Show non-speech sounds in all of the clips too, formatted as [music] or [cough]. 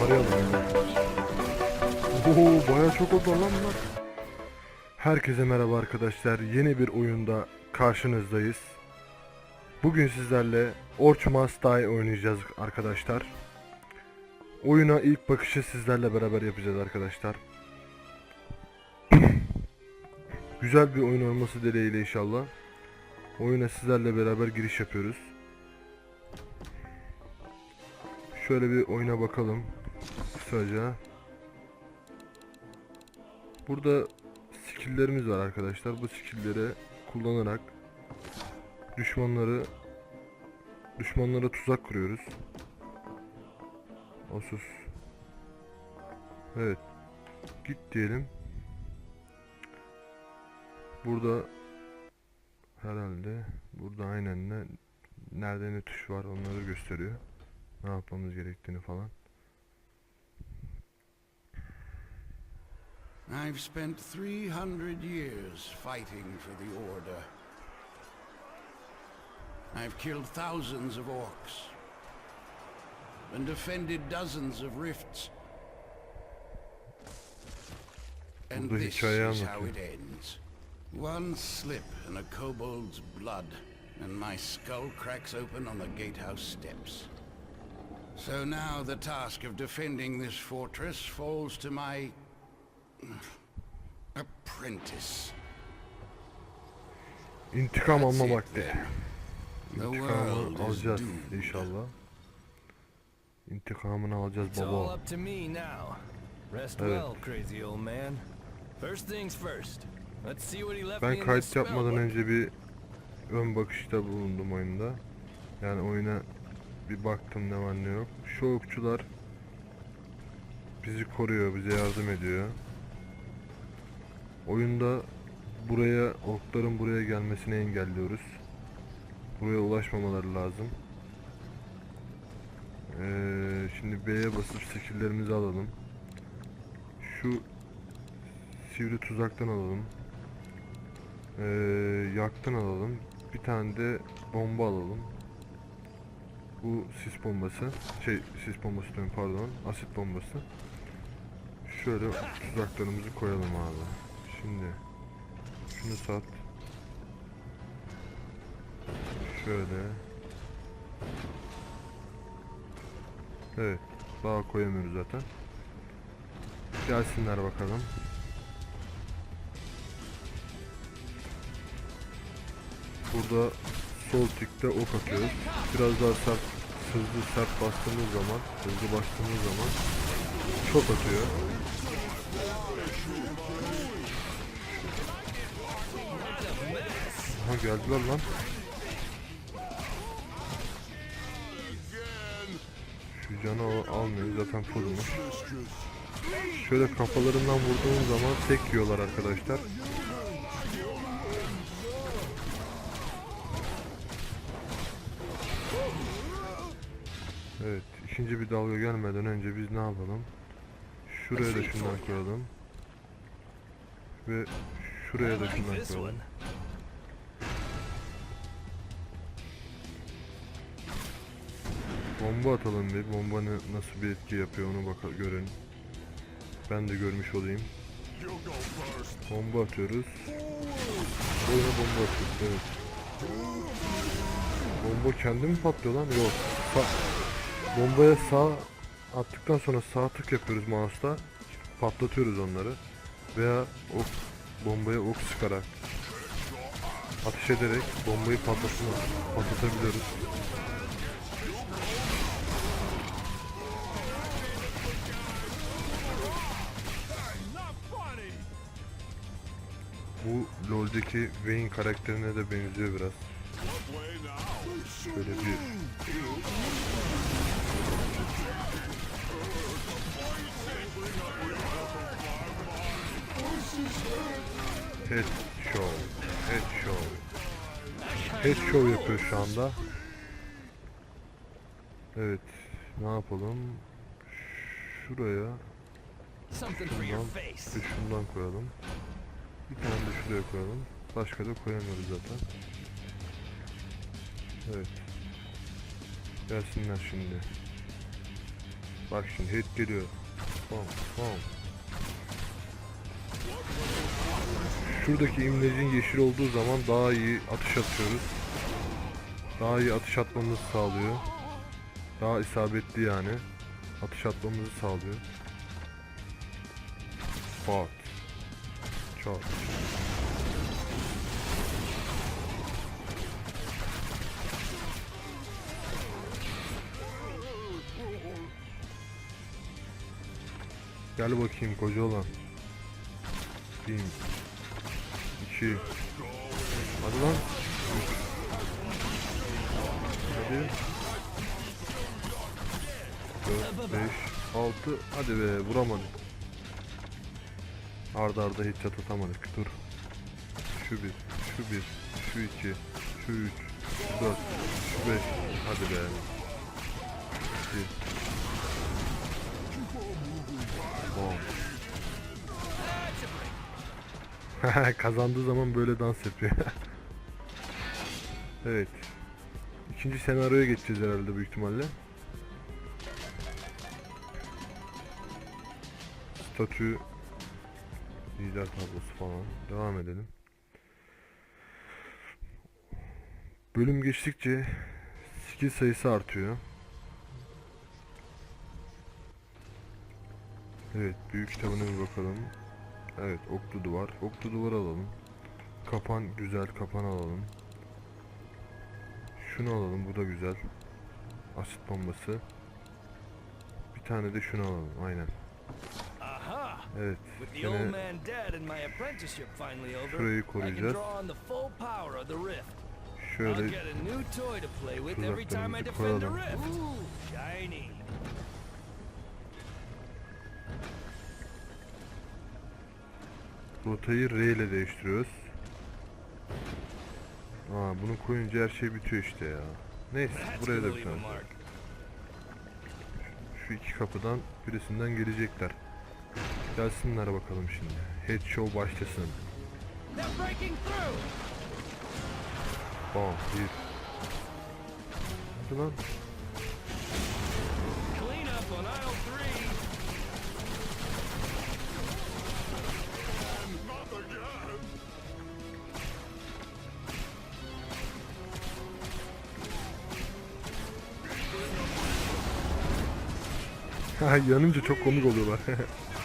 Yani. Oo baya çok oldu lan bunlar. Herkese merhaba arkadaşlar. Yeni bir oyunda karşınızdayız. Bugün sizlerle Orç Must Die oynayacağız arkadaşlar. Oyuna ilk bakışı sizlerle beraber yapacağız arkadaşlar. [clears throat] Güzel bir oyun olması dileğiyle inşallah. Oyuna sizlerle beraber giriş yapıyoruz. Şöyle bir oyuna bakalım. Kısaca. Burada skill'lerimiz var arkadaşlar. Bu skill'leri kullanarak düşmanları düşmanlara tuzak kuruyoruz. Osus. Evet. Git diyelim. Burada herhalde burada aynen ne nerede ne tuş var onları gösteriyor. Ne yapmamız gerektiğini falan. I've spent 300 years fighting for the Order. I've killed thousands of orcs and defended dozens of rifts. And this is how it ends. One slip in a kobold's blood, and my skull cracks open on the gatehouse steps. So now the task of defending this fortress falls to my apprentice. İntikam alma vakti. İntikamı alacağız inşallah. İntikamını alacağız baba. Evet. well, crazy old man. First things first. Let's see what he left me Ben kayıt yapmadan önce bir ön bakışta bulundum oyunda. Yani oyuna bir baktım ne var ne yok. Şu okçular bizi koruyor, bize yardım ediyor. Oyunda buraya okların buraya gelmesini engelliyoruz. Buraya ulaşmamaları lazım. Ee, şimdi B'ye basıp skill'lerimizi alalım. Şu sivri tuzaktan alalım. Ee, yaktan alalım. Bir tane de bomba alalım. Bu sis bombası. Şey sis bombası diyorum pardon. Asit bombası. Şöyle tuzaklarımızı koyalım abi. Şimdi şunu sat. Şöyle. Evet. Daha koyamıyoruz zaten. Gelsinler bakalım. Burada sol tıkta ok atıyoruz. Biraz daha sert, hızlı sert bastığımız zaman, hızlı bastığımız zaman çok atıyor. Aha geldiler lan. Şu canı al- almıyor zaten fullmuş. Şöyle kafalarından vurduğum zaman tek yiyorlar arkadaşlar. Evet, ikinci bir dalga gelmeden önce biz ne yapalım? Şuraya da şundan koyalım. Ve şuraya da şundan koyalım. Bomba atalım bir. Bomba nasıl bir etki yapıyor onu bak görün. Ben de görmüş olayım. Bomba atıyoruz. Oyuna bomba atıyoruz evet. Bomba kendi mi patlıyor lan? Yok. Bombaya sağ attıktan sonra sağ tık yapıyoruz mouse'da. Patlatıyoruz onları. Veya ok, bombaya ok sıkarak ateş ederek bombayı patlatma, patlatabiliyoruz. Bu LoL'deki Vayne karakterine de benziyor biraz. Şöyle bir Head show. Head show. Head show yapıyor şu anda. Evet. Ne yapalım? Şuraya Şundan ve şundan koyalım. Bir tane de şuraya koyalım. Başka da koyamıyoruz zaten. Evet. Gelsinler şimdi. Bak şimdi hit geliyor. Bam bam. şuradaki imlecin yeşil olduğu zaman daha iyi atış atıyoruz. Daha iyi atış atmamızı sağlıyor. Daha isabetli yani. Atış atmamızı sağlıyor. Fuck. Çok. Gel bakayım koca olan. Bing. 2 Hadi lan. 3 Hadi. 4 5 6 Hadi be vuramadık. Arda arda hiç çat atamadık. Dur. Şu 1 Şu 1 Şu 2 Şu 3 Şu 4 Şu 5 Hadi be. [laughs] Kazandığı zaman böyle dans yapıyor. [laughs] evet. İkinci senaryoya geçeceğiz herhalde büyük ihtimalle. Statü lider tablosu falan. Devam edelim. Bölüm geçtikçe skill sayısı artıyor. Evet, büyük kitabına bir bakalım. Evet, oklu duvar. Oklu duvar alalım. Kapan güzel, kapan alalım. Şunu alalım, bu da güzel. Asit bombası. Bir tane de şunu alalım, aynen. Evet, With the gene old man dead rotayı R ile değiştiriyoruz. Aa, bunu koyunca her şey bitiyor işte ya. Neyse, buraya da bir tane. Şu iki kapıdan birisinden gelecekler. Gelsinler bakalım şimdi. Head show başlasın. Bam, bir. Hadi lan. Yanınca çok komik oluyorlar. [laughs]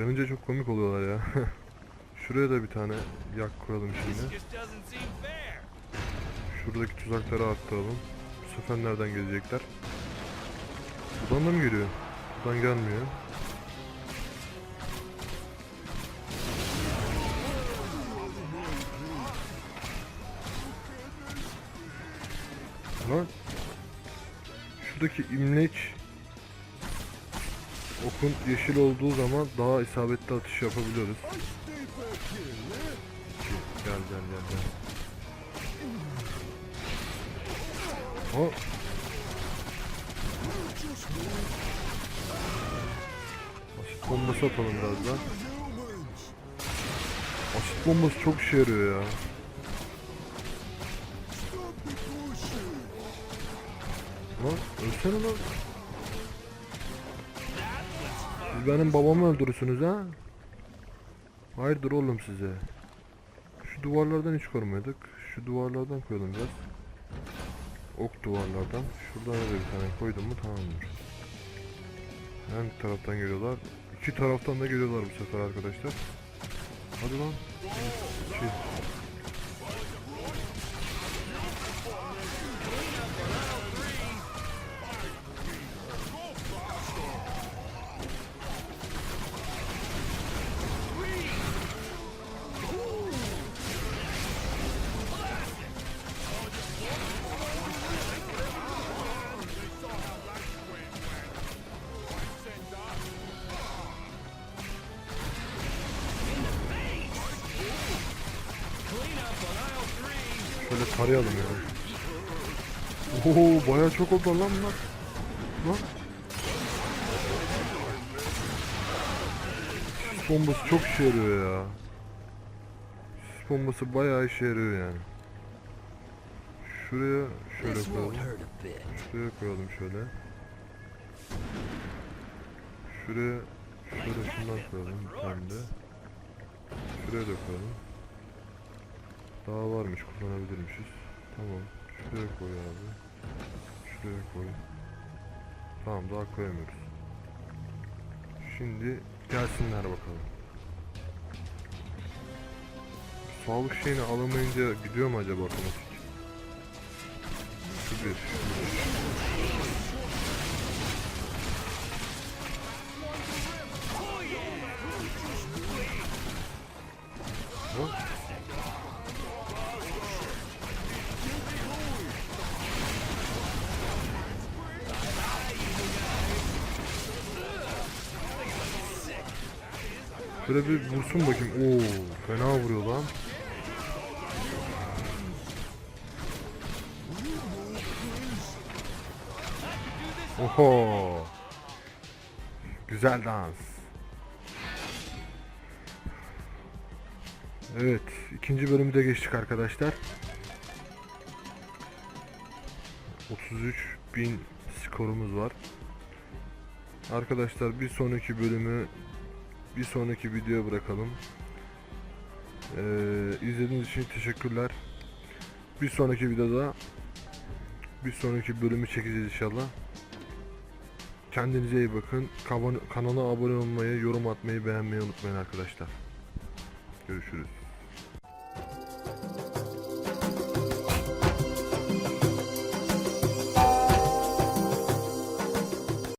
yanınca çok komik oluyorlar ya. [laughs] Şuraya da bir tane yak This şimdi. Şuradaki tuzakları arttıralım. Bu sefer nereden gelecekler? Buradan da mı geliyor? Buradan gelmiyor. Lan şuradaki imleç okun yeşil olduğu zaman daha isabetli atış yapabiliyoruz. Gel gel gel gel. O Asit bombası atalım biraz daha. Asit bombası çok işe yarıyor ya. Lan ölsene lan. Siz benim babamı öldürürsünüz ha? Hayırdır oğlum size? Şu duvarlardan hiç korumuyorduk. Şu duvarlardan koyalım biraz. Ok duvarlardan. Şuradan da bir tane koydum mu tamamdır. Hangi taraftan geliyorlar? İki taraftan da geliyorlar bu sefer arkadaşlar. Hadi lan. İki. Tarayalım yani. Oho bayağı çok oldu lan bunlar. Lan. Sis bombası çok işe yarıyor ya. Sis bombası bayağı işe yarıyor yani. Şuraya şöyle koyalım. Şuraya koyalım şöyle. Şuraya şöyle şundan koyalım bir tane de. Şuraya da koyalım. Daha varmış kullanabilirmişiz. Tamam. Şuraya koy abi. Şuraya koy. Tamam daha koyamıyoruz. Şimdi gelsinler bakalım. Sağlık şeyini alamayınca gidiyor mu acaba otomatik? Şu bir. Hop. Şöyle bir vursun bakayım. Oo, fena vuruyor lan. Oho. Güzel dans. Evet, ikinci bölümü de geçtik arkadaşlar. 33 bin skorumuz var. Arkadaşlar bir sonraki bölümü bir sonraki video bırakalım. Ee, izlediğiniz için teşekkürler. Bir sonraki videoda bir sonraki bölümü çekeceğiz inşallah. Kendinize iyi bakın. Kanala abone olmayı, yorum atmayı, beğenmeyi unutmayın arkadaşlar. Görüşürüz.